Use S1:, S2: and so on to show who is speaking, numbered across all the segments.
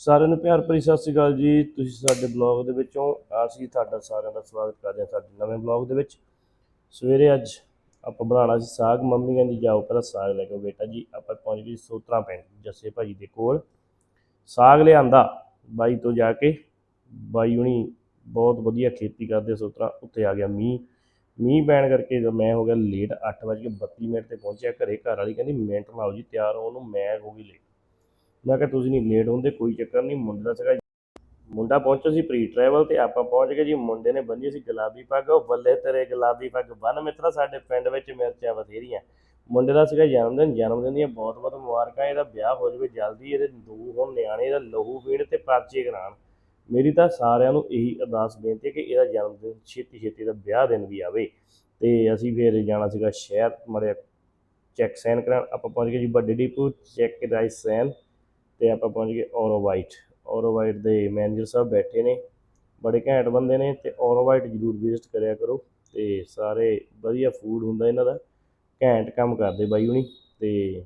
S1: ਸਾਰਿਆਂ ਨੂੰ ਪਿਆਰ ਭਰੀ ਸਤਿ ਸ਼੍ਰੀ ਅਕਾਲ ਜੀ। ਤੁਸੀਂ ਸਾਡੇ ਬਲੌਗ ਦੇ ਵਿੱਚੋਂ ਅਸੀਂ ਤੁਹਾਡਾ ਸਾਰਿਆਂ ਦਾ ਸਵਾਗਤ ਕਰਦੇ ਹਾਂ ਸਾਡੇ ਨਵੇਂ ਬਲੌਗ ਦੇ ਵਿੱਚ। ਸਵੇਰੇ ਅੱਜ ਆਪਾਂ ਬਣਾਉਣਾ ਸੀ ਸਾਗ। ਮੰਮੀ ਕਹਿੰਦੀ ਜਾਓ ਪਹਿਲਾਂ ਸਾਗ ਲੈ ਕੇ ਆਓ ਬੇਟਾ ਜੀ। ਆਪਾਂ ਪਹੁੰਚ ਗਏ ਸੋਤਰਾ ਪਿੰਡ ਜੱਸੇ ਭਾਜੀ ਦੇ ਕੋਲ। ਸਾਗ ਲਿਆਂਦਾ ਬਾਈ ਤੋਂ ਜਾ ਕੇ। ਬਾਈ ਹੁਣੀ ਬਹੁਤ ਵਧੀਆ ਖੇਤੀ ਕਰਦੇ ਸੋਤਰਾ, ਉੱਥੇ ਆ ਗਿਆ ਮੀਂਹ। ਮੀਂਹ ਪੈਣ ਕਰਕੇ ਜਦੋਂ ਮੈਂ ਹੋ ਗਿਆ ਲੇਟ 8:32 ਮਿੰਟ ਤੇ ਪਹੁੰਚਿਆ ਘਰੇ। ਘਰ ਵਾਲੀ ਕਹਿੰਦੀ, ਮਿੰਟ ਲਾਓ ਜੀ, ਤਿਆਰ ਹੋਣ ਨੂੰ ਮੈਂ ਹੋ ਗਈ ਲੇਟ ਮੈਂ ਕਿਹਾ ਤੁਸੀਂ ਨਹੀਂ ਲੇਟ ਹੁੰਦੇ, ਕੋਈ ਚੱਕਰ ਨਹੀਂ, ਮੁੰਡੇ ਦਾ ਸੀਗਾ ਮੁੰਡਾ ਪਹੁੰਚੋ ਸੀ ਪ੍ਰੀ ਟਰੈਵਲ ਤੇ, ਆਪਾਂ ਪਹੁੰਚ ਗਏ ਜੀ, ਮੁੰਡੇ ਨੇ ਬੰਨੀ ਸੀ ਗੁਲਾਬੀ ਪੱਗ, ਉਹ ਬੱਲੇ ਤੇਰੇ ਗੁਲਾਬੀ ਪੱਗ। ਬੰਨ ਮਿੱਤਰਾ, ਸਾਡੇ ਪਿੰਡ ਵਿੱਚ ਮਿਰਚਾਂ ਬਥੇਰੀਆਂ। ਮੁੰਡੇ ਦਾ ਸੀਗਾ ਜਨਮ ਦਿਨ ਜਨਮ ਦਿਨ ਦੀਆਂ ਬਹੁਤ ਬਹੁਤ ਮੁਬਾਰਕਾਂ, ਇਹਦਾ ਵਿਆਹ ਹੋ ਜਾਵੇ ਜਲਦੀ, ਇਹਦੇ ਦੋ ਹੁਣ ਨਿਆਣੇ ਦਾ ਲਹੂ ਪੀਣ ਤੇ ਪਰਚੇ ਕਰਾਉਣ। ਮੇਰੀ ਤਾਂ ਸਾਰਿਆਂ ਨੂੰ ਇਹੀ ਅਰਦਾਸ ਬੇਨਤੀ ਹੈ ਕਿ ਇਹਦਾ ਜਨਮ ਦਿਨ ਛੇਤੀ ਛੇਤੀ ਦਾ ਵਿਆਹ ਦਿਨ ਵੀ ਆਵੇ। ਤੇ ਅਸੀਂ ਫਿਰ ਜਾਣਾ ਸੀਗਾ ਸ਼ਹਿਰ ਮੜਿਆ ਚੈੱਕ ਸਾਈਨ ਕਰਾਉਣ। ਆਪਾਂ ਪਹੁੰਚ ਗਏ ਜੀ ਵੱਡੇ ਡੀਪੂ ਚੈੱਕ ਰਾਈਸ ਸਾਈਨ ਤੇ ਆਪਾਂ ਪਹੁੰਚ ਗਏ ਔਰੋ ਵਾਈਟ ਔਰੋ ਵਾਈਟ ਦੇ ਮੈਨੇਜਰ ਸਾਹਿਬ ਬੈਠੇ ਨੇ, ਬੜੇ ਘੈਂਟ ਬੰਦੇ ਨੇ ਤੇ ਔਰੋ ਵਾਈਟ ਜ਼ਰੂਰ ਵਿਜ਼ਿਟ ਕਰਿਆ ਕਰੋ ਤੇ ਸਾਰੇ ਵਧੀਆ ਫੂਡ ਹੁੰਦਾ ਇਹਨਾਂ ਦਾ, ਘੈਂਟ ਕੰਮ ਕਰਦੇ ਬਾਈ ਹੁਣੀ ਤੇ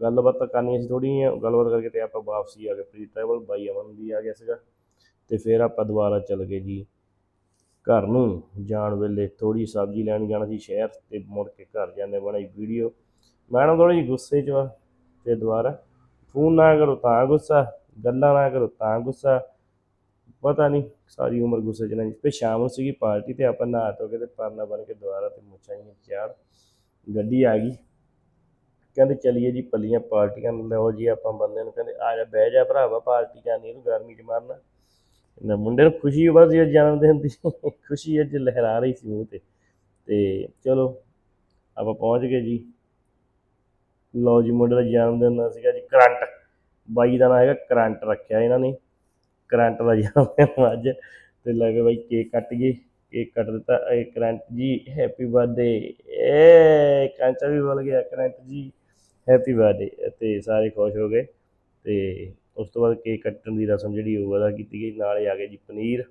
S1: ਗੱਲਬਾਤ ਤਾਂ ਕਰਨੀ ਸੀ ਥੋੜੀ ਗੱਲਬਾਤ ਕਰਕੇ ਤੇ ਆਪਾਂ ਵਾਪਸੀ ਆ ਗਏ ਪ੍ਰੀ ਟਰੈਵਲ ਬਾਈ ਅਮਨ ਵੀ ਆ ਗਿਆ ਸੀਗਾ ਤੇ ਫਿਰ ਆਪਾਂ ਦੁਬਾਰਾ ਚੱਲ ਗਏ ਜੀ ਘਰ ਨੂੰ। ਜਾਣ ਵੇਲੇ ਥੋੜੀ ਸਬਜ਼ੀ ਲੈਣ ਜਾਣਾ ਸੀ ਸ਼ਹਿਰ ਤੇ ਮੁੜ ਕੇ ਘਰ ਜਾਂਦੇ ਬਣਾਈ ਵੀਡੀਓ ਮੈਡਮ ਥੋੜੀ ਜਿਹੀ ਗੁੱਸੇ 'ਚ ਵਾ ਤੇ ਦੁਬਾਰਾ ਫੋਨ ਨਾ ਕਰੋ ਤਾਂ ਗੁੱਸਾ, ਗੱਲਾਂ ਨਾ ਕਰੋ ਤਾਂ ਗੁੱਸਾ। ਪਤਾ ਨਹੀਂ ਸਾਰੀ ਉਮਰ ਗੁੱਸੇ 'ਚ ਨਹੀਂ ਤੇ ਸ਼ਾਮ ਨੂੰ ਸੀਗੀ ਪਾਰਟੀ ਤੇ ਆਪਾਂ ਨਹਾ ਧੋ ਕੇ ਤੇ ਪਰਨਾ ਬਣ ਕੇ ਦੁਬਾਰਾ ਤੇ ਮੁੱਛਾਂ ਹੀ ਚਾੜ ਗੱਡੀ ਆ ਗਈ। ਕਹਿੰਦੇ ਚਲੀਏ ਜੀ ਪੱਲੀਆਂ ਪਾਰਟੀਆਂ ਨੂੰ, ਲਓ ਜੀ ਆਪਾਂ ਬੰਦੇ ਨੂੰ। ਕਹਿੰਦੇ ਆ ਜਾ, ਬਹਿ ਜਾ ਭਰਾਵਾ, ਪਾਰਟੀ ਜਾਣੀ ਇਹਨੂੰ ਗਰਮੀ 'ਚ ਮਾਰਨਾ। ਨਾ ਮੁੰਡੇ ਨੂੰ ਖੁਸ਼ੀ ਬਸ ਇਹ ਜਨਮ ਦਿਨ ਦੀ, ਖੁਸ਼ੀ ਅੱਜ ਲਹਿਰਾ ਰਹੀ ਸੀ ਮੂੰਹ ਤੇ। ਤੇ ਚਲੋ, ਆਪਾਂ ਪਹੁੰਚ ਗਏ ਜੀ। ਲਓ ਜੀ, ਮੁੰਡੇ ਦਾ ਜਨਮ ਦਿਨ ਦਾ ਸੀਗਾ ਜੀ, ਕਰੰਟ। ਬਾਈ ਦਾ ਨਾਂ ਹੈਗਾ ਕਰੰਟ ਰੱਖਿਆ ਇਹਨਾਂ ਨੇ। ਕਰੰਟ ਦਾ ਜਨਮ ਦਿਨ ਅੱਜ। ਤੇ ਲੈ ਕੇ ਬਾਈ, ਕੇਕ ਕੱਟ ਗਏ। ਕੇਕ ਕੱਟ ਦਿੱਤਾ। ਇਹ ਕਰੰਟ ਜੀ ਹੈਪੀ ਬਰਥਡੇ ਏ ਕਾਂਚਾ ਵੀ ਬੋਲ ਗਿਆ, ਕਰੰਟ ਜੀ। ਹੈਪੀ ਬਰਥਡੇ ਤੇ ਸਾਰੇ ਖੁਸ਼ ਹੋ ਗਏ। ਤੇ ਉਸ ਤੋਂ ਬਾਅਦ ਕੇਕ ਕੱਟਣ ਦੀ ਰਸਮ ਜਿਹੜੀ ਉਹ ਅਦਾ ਕੀਤੀ ਗਈ। ਨਾਲੇ ਆ ਗਿਆ ਜੀ ਪਨੀਰ।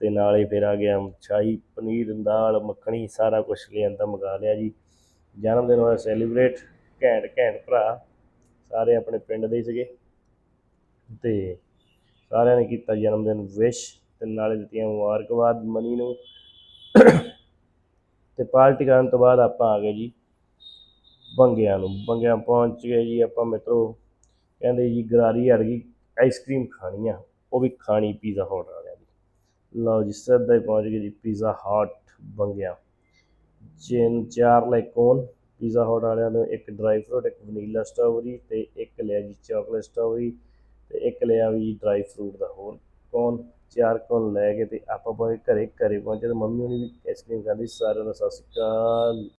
S1: ਤੇ ਨਾਲੇ ਫਿਰ ਆ ਗਿਆ ਸ਼ਾਹੀ ਪਨੀਰ, ਦਾਲ, ਮੱਖਣੀ, ਸਾਰਾ ਕੁਝ ਲਿਆਂਦਾ, ਮੰਗਾ ਲਿਆ ਜੀ। ਜਨਮ ਦਿਨ ਹੋਇਆ ਸੈਲੀਬ੍ਰੇਟ ਘੈਂਟ ਘੈਂਟ ਭਰਾ ਸਾਰੇ ਆਪਣੇ ਪਿੰਡ ਦੇ ਹੀ ਸੀਗੇ। ਤੇ ਸਾਰਿਆਂ ਨੇ ਕੀਤਾ ਜਨਮ ਦਿਨ ਵਿਸ਼ ਤੇ ਨਾਲੇ ਦਿੱਤੀਆਂ ਮੁਬਾਰਕਬਾਦ ਮਨੀ ਨੂੰ। ਤੇ ਪਾਰਟੀ ਕਰਨ ਤੋਂ ਬਾਅਦ ਆਪਾਂ ਆ ਗਏ ਜੀ ਬੰਗਿਆਂ ਨੂੰ। ਬੰਗਿਆਂ ਪਹੁੰਚ ਗਏ ਜੀ ਆਪਾਂ ਮਿੱਤਰੋ। ਕਹਿੰਦੇ ਜੀ ਗਰਾਰੀ ਅੜ ਗਈ ਆਈਸਕ੍ਰੀਮ ਖਾਣੀ ਆ, ਉਹ ਵੀ ਖਾਣੀ ਪੀਜ਼ਾ ਹੌਟ ਵਾਲਿਆਂ ਦੀ। ਲਓ ਜੀ, ਸਿੱਧਾ ਹੀ ਪਹੁੰਚ ਗਏ ਜੀ ਪੀਜ਼ਾ ਹੌਟ ਬੰਗਿਆਂ। ਚਿੰਨ ਚਾਰ ਲੈ ਕੋਨ। ਪੀਜ਼ਾ ਹੌਟ ਵਾਲਿਆਂ ਨੂੰ ਇੱਕ ਡਰਾਈ ਫਰੂਟ, ਇੱਕ ਵਨੀਲਾ ਸਟ੍ਰਾਬੇਰੀ ਤੇ ਇੱਕ ਲਿਆ ਜੀ ਚਾਕਲੇਟ ਸਟ੍ਰਾਬੇਰੀ ਤੇ ਇੱਕ ਲਿਆ ਵੀ ਡਰਾਈ ਫਰੂਟ ਦਾ। ਹੋਰ ਕੋਨ ਚਾਰ ਕੋਨ ਲੈ ਕੇ ਤੇ ਆਪਾਂ ਪਹੁੰਚੇ ਘਰੇ ਘਰੇ ਪਹੁੰਚੇ ਤੇ ਮੰਮੀ ਹੁਣੀ ਵੀ ਆਈਸਕ੍ਰੀਮ ਖਾਂਦੀ, ਸਾਰਿਆਂ ਦਾ ਸਤਿ ਸ਼੍ਰੀ ਅਕਾਲ।